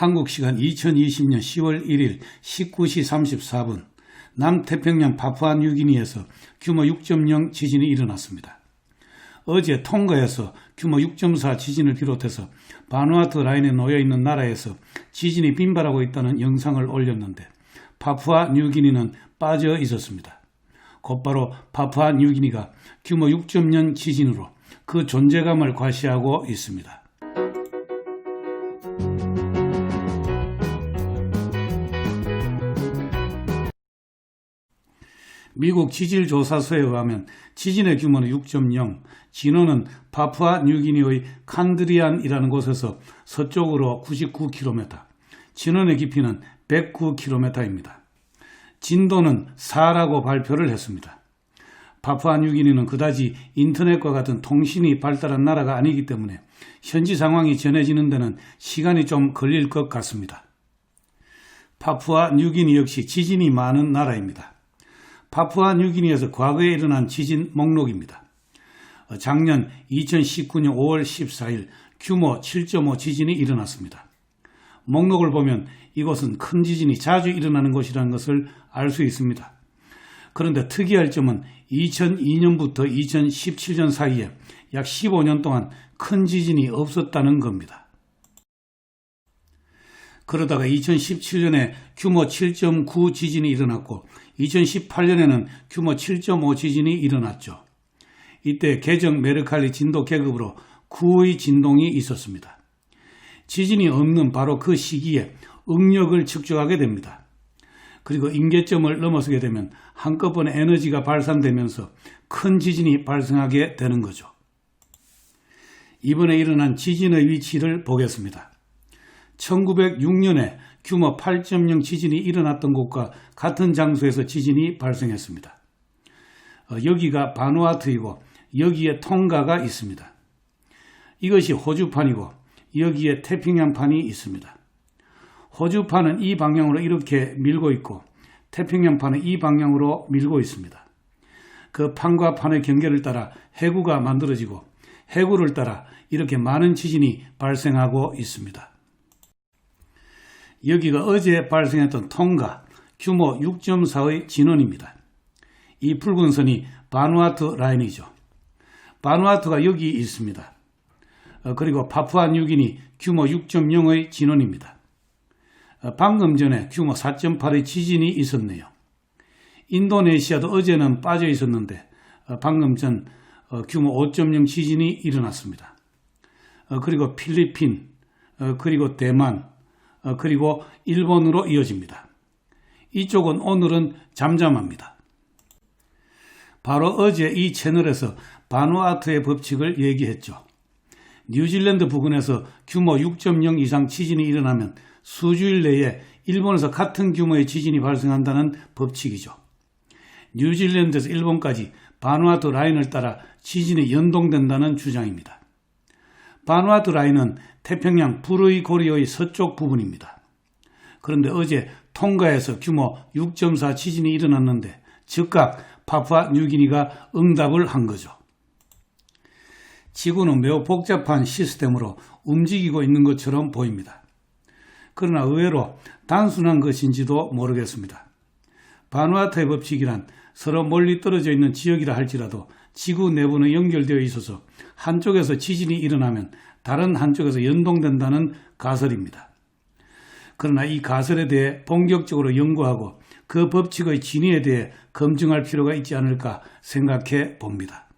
한국 시간 2020년 10월 1일 19시 34분 남태평양 파푸아 뉴기니에서 규모 6.0 지진이 일어났습니다. 어제 통가에서 규모 6.4 지진을 비롯해서 바누아투 라인에 놓여 있는 나라에서 지진이 빈발하고 있다는 영상을 올렸는데 파푸아 뉴기니는 빠져 있었습니다. 곧바로 파푸아 뉴기니가 규모 6.0 지진으로 그 존재감을 과시하고 있습니다. 미국 지질조사소에 의하면 지진의 규모는 6.0, 진원은 파푸아 뉴기니의 칸드리안이라는 곳에서 서쪽으로 99km, 진원의 깊이는 109km입니다. 진도는 4라고 발표를 했습니다. 파푸아 뉴기니는 그다지 인터넷과 같은 통신이 발달한 나라가 아니기 때문에 현지 상황이 전해지는 데는 시간이 좀 걸릴 것 같습니다. 파푸아 뉴기니 역시 지진이 많은 나라입니다. 파푸아 뉴기니에서 과거에 일어난 지진 목록입니다. 어, 작년 2019년 5월 14일 규모 7.5 지진이 일어났습니다. 목록을 보면 이곳은 큰 지진이 자주 일어나는 곳이라는 것을 알 수 있습니다. 그런데 특이할 점은 2002년부터 2017년 사이에 약 15년 동안 큰 지진이 없었다는 겁니다. 그러다가 2017년에 규모 7.9 지진이 일어났고 2018년에는 규모 7.5 지진이 일어났죠. 이때 개정 메르칼리 진도 계급으로 9의 진동이 있었습니다. 지진이 없는 바로 그 시기에 응력을 측정하게 됩니다. 그리고 임계점을 넘어서게 되면 한꺼번에 에너지가 발산되면서 큰 지진이 발생하게 되는 거죠. 이번에 일어난 지진의 위치를 보겠습니다. 1906년에 규모 8.0 지진이 일어났던 곳과 같은 장소에서 지진이 발생했습니다. 어, 여기가 바누아트이고 여기에 통가가 있습니다. 이것이 호주판이고 여기에 태평양판이 있습니다. 호주판은 이 방향으로 이렇게 밀고 있고 태평양판은 이 방향으로 밀고 있습니다. 그 판과 판의 경계를 따라 해구가 만들어지고 해구를 따라 이렇게 많은 지진이 발생하고 있습니다. 여기가 어제 발생했던 통가 규모 6.4의 진원입니다. 이 붉은 선이 바누아투 라인이죠. 바누아투가 여기 있습니다. 어, 그리고 파푸아 뉴기니 규모 6.0의 진원입니다. 어, 방금 전에 규모 4.8의 지진이 있었네요. 인도네시아도 어제는 빠져 있었는데 어, 방금 전 규모 5.0 지진이 일어났습니다. 그리고 필리핀, 그리고 대만, 그리고 일본으로 이어집니다. 이쪽은 오늘은 잠잠합니다. 바로 어제 이 채널에서 바누아트의 법칙을 얘기했죠. 뉴질랜드 부근에서 규모 6.0 이상 지진이 일어나면 수주일 내에 일본에서 같은 규모의 지진이 발생한다는 법칙이죠. 뉴질랜드에서 일본까지 바누아트 라인을 따라 지진이 연동된다는 주장입니다. 바누아트 라인은 태평양 불의 고리의 서쪽 부분입니다. 그런데 어제 통가에서 규모 6.4 지진이 일어났는데 즉각 파푸아 뉴기니가 응답을 한 거죠. 지구는 매우 복잡한 시스템으로 움직이고 있는 것처럼 보입니다. 그러나 의외로 단순한 것인지도 모르겠습니다. 바누아트의 법칙이란 서로 멀리 떨어져 있는 지역이라 할지라도 지구 내부는 연결되어 있어서 한쪽에서 지진이 일어나면 다른 한쪽에서 연동된다는 가설입니다. 그러나 이 가설에 대해 본격적으로 연구하고 그 법칙의 진위에 대해 검증할 필요가 있지 않을까 생각해 봅니다.